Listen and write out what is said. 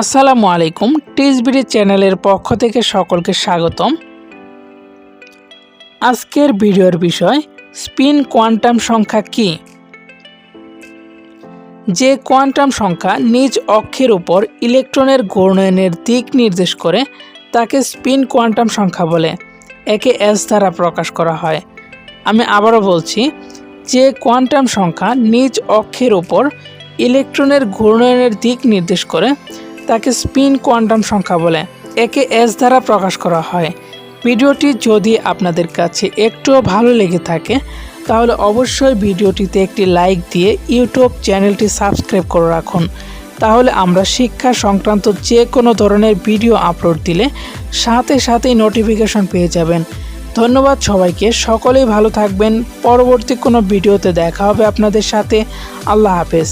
আসসালামু আলাইকুম টিসবিডি চ্যানেলের পক্ষ থেকে সকলকে স্বাগতম। আজকের ভিডিওর বিষয়, স্পিন কোয়ান্টাম সংখ্যা কি? যে কোয়ান্টাম সংখ্যা নিজ অক্ষের উপর ইলেকট্রনের ঘূর্ণয়নের দিক নির্দেশ করে, তাকে স্পিন কোয়ান্টাম সংখ্যা বলে। একে এস দ্বারা প্রকাশ করা হয়। আমি আবারও বলছি, যে কোয়ান্টাম সংখ্যা নিজ অক্ষের উপর ইলেকট্রনের ঘূর্ণয়নের দিক নির্দেশ করে তাকে স্পিন কোয়ান্টাম সংখ্যা বলে একে এস দ্বারা প্রকাশ করা হয়। ভিডিওটি যদি আপনাদের কাছে একটুও ভালো লেগে থাকে, তাহলে অবশ্যই ভিডিওটিতে একটি লাইক দিয়ে ইউটিউব চ্যানেলটি সাবস্ক্রাইব করে রাখুন। তাহলে আমরা শিক্ষা সংক্রান্ত যে কোনো ধরনের ভিডিও আপলোড দিলে সাথে সাথেই নোটিফিকেশন পেয়ে যাবেন। ধন্যবাদ সবাইকে, সকলেই ভালো থাকবেন। পরবর্তী কোনো ভিডিওতে দেখা হবে আপনাদের সাথে। আল্লাহ হাফেজ।